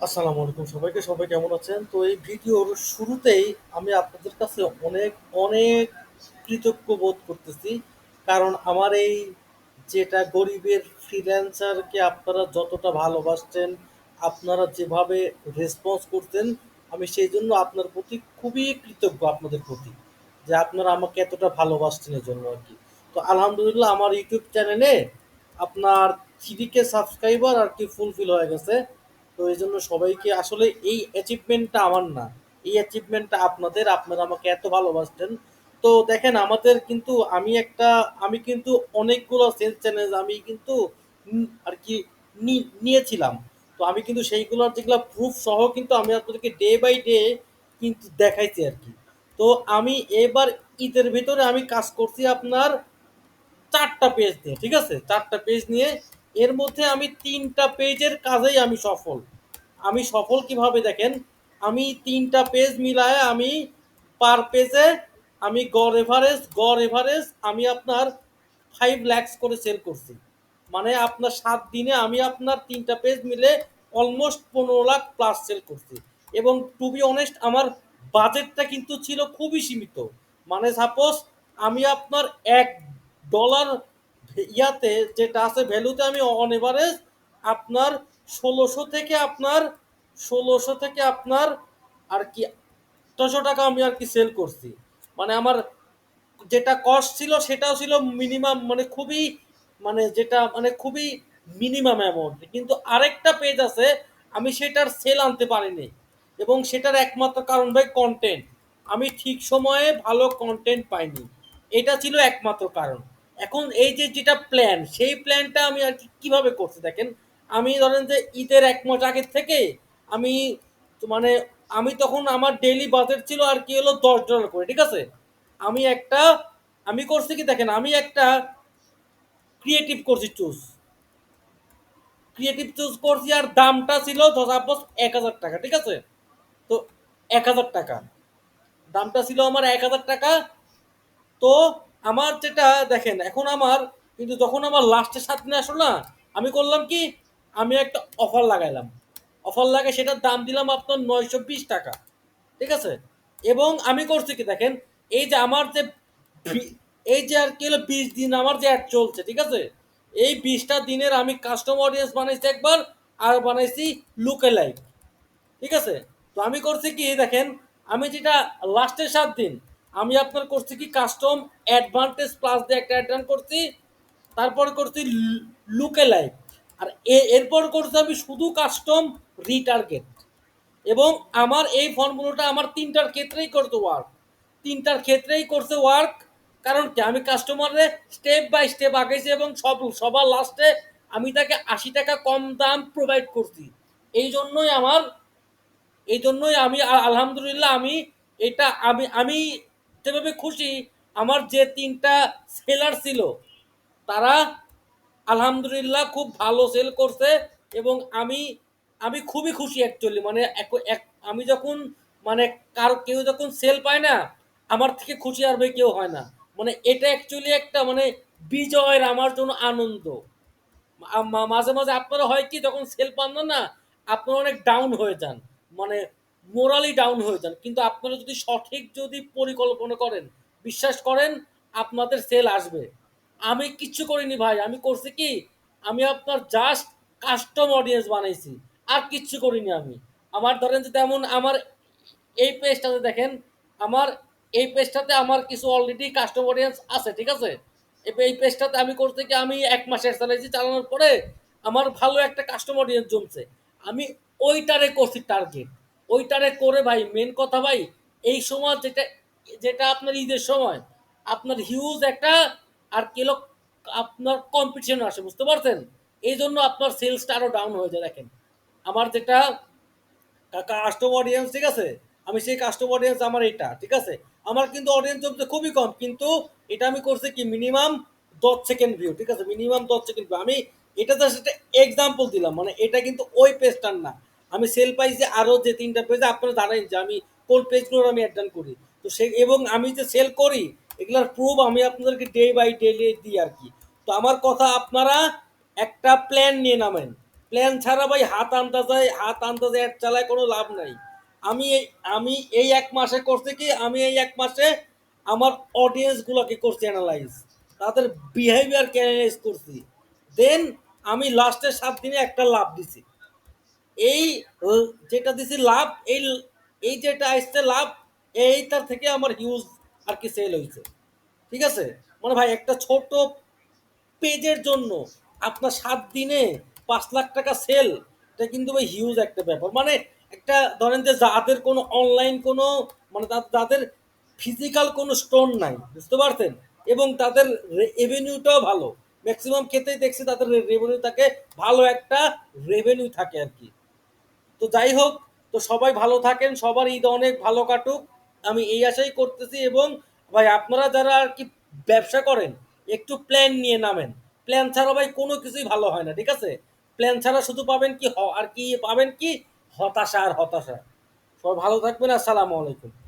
আসসালামু আলাইকুম সবাইকে, সবাই কেমন আছেন? তো এই ভিডিওর শুরুতেই আমি আপনাদের কাছে অনেক অনেক কৃতজ্ঞ বোধ করতেছি। কারণ আমার এই যেটা গরিবের ফ্রিল্যান্সারকে আপনারা যতটা ভালোবাসছেন, আপনারা যেভাবে রেসপন্স করতেন আমি সেই জন্য আপনার প্রতি খুবই কৃতজ্ঞ আপনাদের প্রতি, যে আপনারা আমাকে এতটা ভালোবাসছেন এই জন্য আর কি। তো আলহামদুলিল্লাহ আমার ইউটিউব চ্যানেলে আপনার থ্রিকে সাবস্ক্রাইবার আর কি ফুলফিল হয়ে গেছে। তো এই জন্য সবাইকে আসলে এই অ্যাচিভমেন্টটা আমার না। এই অ্যাচিভমেন্টটা আপনাদের, আপনারা আমাকে এত ভালোবাসতেন। তো দেখেন, আমাদের কিন্তু আমি একটা, আমি কিন্তু অনেকগুলো সেলস চ্যানেল আমি কিন্তু আর কি নিয়েছিলাম। তো আমি কিন্তু সেইগুলোর যেগুলো প্রুফ সহ কিন্তু আমি আপনাদেরকে ডে বাই ডে কিন্তু দেখাইছি আর কি। তো আমি এবার ঈদের ভিতরে আমি কাজ করছি আপনার চারটা পেজ নিয়ে ঠিক আছে? চারটা পেজ নিয়ে এর মধ্যে আমি তিনটা পেজের কাজেই আমি সফল। আমি সফল কীভাবে দেখেন? আমি তিনটা পেজ মিলায় আমি পার পেজে আমি গড় এভারেজ গড় এভারেজ আমি আপনার ফাইভ ল্যাক্স করে সেল করছি। মানে আপনার সাত দিনে আমি আপনার তিনটা পেজ মিলে অলমোস্ট পনেরো লাখ প্লাস সেল করছি। এবং টু বি অনেস্ট আমার বাজেটটা কিন্তু ছিল খুবই সীমিত। মানে সাপোজ আমি আপনার এক ডলার ইয়াতে যেটা আছে ভ্যালুতে আমি অন এভারেজ আপনার ষোলোশো থেকে আপনার ষোলোশো থেকে আপনার আর কি ছশো টাকা আমি আর কি সেল করছি। মানে আমার যেটা কস্ট ছিল সেটাও ছিল মিনিমাম মানে খুবই মানে যেটা মানে খুবই মিনিমাম অ্যামাউন্ট কিন্তু আরেকটা পেজ আছে, আমি সেটার সেল আনতে পারিনি। এবং সেটার একমাত্র কারণ ভাই কন্টেন্ট আমি ঠিক সময়ে ভালো কন্টেন্ট পাইনি। এটা ছিল একমাত্র কারণ। এখন এই যে যেটা প্ল্যান সেই প্ল্যানটা আমি আর কি কীভাবে করছি দেখেন? আমি ধরেন যে ঈদের এক মাস আগের থেকে আমি মানে আমি তখন আমার ডেইলি বাজেট ছিল আর কি হলো দশ ডলার করে, ঠিক আছে? আমি একটা, আমি করছি কি দেখেন, আমি একটা ক্রিয়েটিভ করছি চুজ ক্রিয়েটিভ চুজ করছি আর দামটা ছিল সাপোজ এক হাজার টাকা, ঠিক আছে? তো এক হাজার টাকা। দামটা ছিল আমার এক হাজার টাকা। তো আমার যেটা দেখেন, এখন আমার, কিন্তু যখন আমার লাস্টে সাত দিনে আসলো না, আমি করলাম কি? আমি একটা অফার লাগাইলাম। অফার লাগাই সেটার দাম দিলাম আপনার নয়শো বিশ টাকা। ঠিক আছে? এবং আমি করছি কি দেখেন, এই যে আমার যে এই যে আর কি হলো, বিশ দিন আমার যে অ্যাড চলছে, ঠিক আছে? এই বিশটা দিনের আমি কাস্টম অডিয়েন্স বানাইছি একবার, আর বানাইছি লুকে লাইভ ঠিক আছে? তো আমি করছি কি দেখেন, আমি যেটা লাস্টের সাত দিন আমি আপনার করছি কি কাস্টম অ্যাডভান্টেজ প্লাস দিয়ে একটা অ্যাড রান করছি, তারপর করছি লুকে লাইভ আর এরপর করছি আমি শুধু কাস্টম রিটার্গেট এবং আমার এই ফর্মুলাটা আমার তিনটার ক্ষেত্রেই করতে ওয়ার্ক তিনটার ক্ষেত্রেই করছে ওয়ার্ক কারণ কি? আমি কাস্টমারে স্টেপ বাই স্টেপ আগাইছি এবং সব সবার লাস্টে আমি তাকে আশি টাকা কম দাম প্রোভাইড করছি। এই জন্যই আমার এই জন্যই আমি আলহামদুলিল্লাহ আমি এটা আমি আমি যেভাবে খুশি, আমার যে তিনটা সেলার ছিল, তারা আলহামদুলিল্লাহ খুব ভালো সেল করছে এবং আমি আমি খুবই খুশি অ্যাকচুয়ালি মানে আমি যখন মানে কার, কেউ যখন সেল পায় না, আমার থেকে খুশি আর ভাই কেউ হয় না। মানে এটা অ্যাকচুয়ালি একটা মানে বিজয়ের আমার জন্য আনন্দ। মাঝে মাঝে আপনারা হয় কি, যখন সেল পান না না, আপনারা অনেক ডাউন হয়ে যান। মানে মোরালি ডাউন হয়ে যান। কিন্তু আপনারা যদি সঠিক যদি পরিকল্পনা করেন, বিশ্বাস করেন, আপনাদের সেল আসবে। আমি কিচ্ছু করিনি ভাই, আমি করছি কি? আমি আপনার জাস্ট কাস্টম অডিয়েন্স বানাইছি, আর কিচ্ছু করিনি আমি। আমার ধরেন যে তেমন আমার এই পেজটাতে দেখেন, আমার এই পেজটাতে আমার কিছু অলরেডি কাস্টম অডিয়েন্স আছে, ঠিক আছে? এই- পেজটাতে আমি করতে কি? আমি এক মাসের চালাইছি চালানোর পরে আমার ভালো একটা কাস্টম অডিয়েন্স জমছে। আমি ওইটারে করছি টার্গেট ওইটারে করে ভাই মেন কথা ভাই, এই সময় যেটা যেটা আপনার ঈদের সময়, আপনার হিউজ একটা, আর কিলো আপনার কম্পিটিশন আসে, বুঝতে পারছেন? এই জন্য আপনার সেলসটা আরও ডাউন হয়ে যায়, দেখেন। আমার যেটা কাস্টম অডিয়েন্স ঠিক আছে? আমি সেই কাস্টম অডিয়েন্স আমার এটা ঠিক আছে? আমার কিন্তু অডিয়েন্স জমতে খুবই কম, কিন্তু এটা আমি করছি কি মিনিমাম দশ সেকেন্ড ভিউ ঠিক আছে? মিনিমাম দশ সেকেন্ড ভিউ আমি এটা জাস্ট একটা এক্সাম্পল দিলাম মানে এটা কিন্তু ওই পেজটার না। আমি সেল পাইছি আরও যে তিনটা পেজে আপনারা জানেন যে আমি কোন পেজগুলোর আমি অ্যাড করি। তো সে, এবং আমি যে সেল করি, এগুলার প্রুফ আমি আপনাদেরকে ডে বাই ডে দিই আর কি। তো আমার কথা আপনারা একটা প্ল্যান নিয়ে নামেন। প্ল্যান ছাড়া ভাই হাত আন্দাজায় হাত আন্দাজে অ্যাড চালায় কোনো লাভ নাই। আমি আমি এই এক মাসে করছি কি, আমি এই এক মাসে আমার অডিয়েন্সগুলোকে করছি অ্যানালাইজ তাদের বিহেভিয়ারকে অ্যানালাইজ করছি। দেন আমি লাস্টের সাত দিনে একটা লাভ দিছি। এই যেটা দিছি লাভ, এই এই যেটা আসছে লাভ এইটার থেকে আমার হিউজ আর কি সেল হয়েছে ঠিক আছে? মানে ভাই, একটা ছোট পেজের জন্য আপনার সাত দিনে পাঁচ লাখ টাকা সেল এটা কিন্তু ভাই হিউজ একটা ব্যাপার। মানে একটা, ধরেন যে যাদের কোনো অনলাইন কোনো মানে তাদের ফিজিক্যাল কোনো স্টোর নাই, বুঝতে পারছেন? এবং তাদের রেভিনিউটাও ভালো। ম্যাক্সিমাম ক্ষেত্রেই দেখছি তাদের রেভিনিউ থাকে ভালো একটা রেভিনিউ থাকে আর কি। তো যাই হোক, তো সবাই ভালো থাকেন, সবার ঈদ অনেক ভালো কাটুক। আমি এই আশাই করতেছি এবং ভাই, আপনারা যারা আর কি ব্যবসা করেন, একটু প্ল্যান নিয়ে নামেন। প্ল্যান ছাড়া ভাই, কোনো কিছুই ভালো হয় না, ঠিক আছে? প্ল্যান ছাড়া শুধু পাবেন কি আর কি পাবেন কি? হতাশা আর হতাশা। সবাই ভালো থাকবেন, আসসালামু আলাইকুম।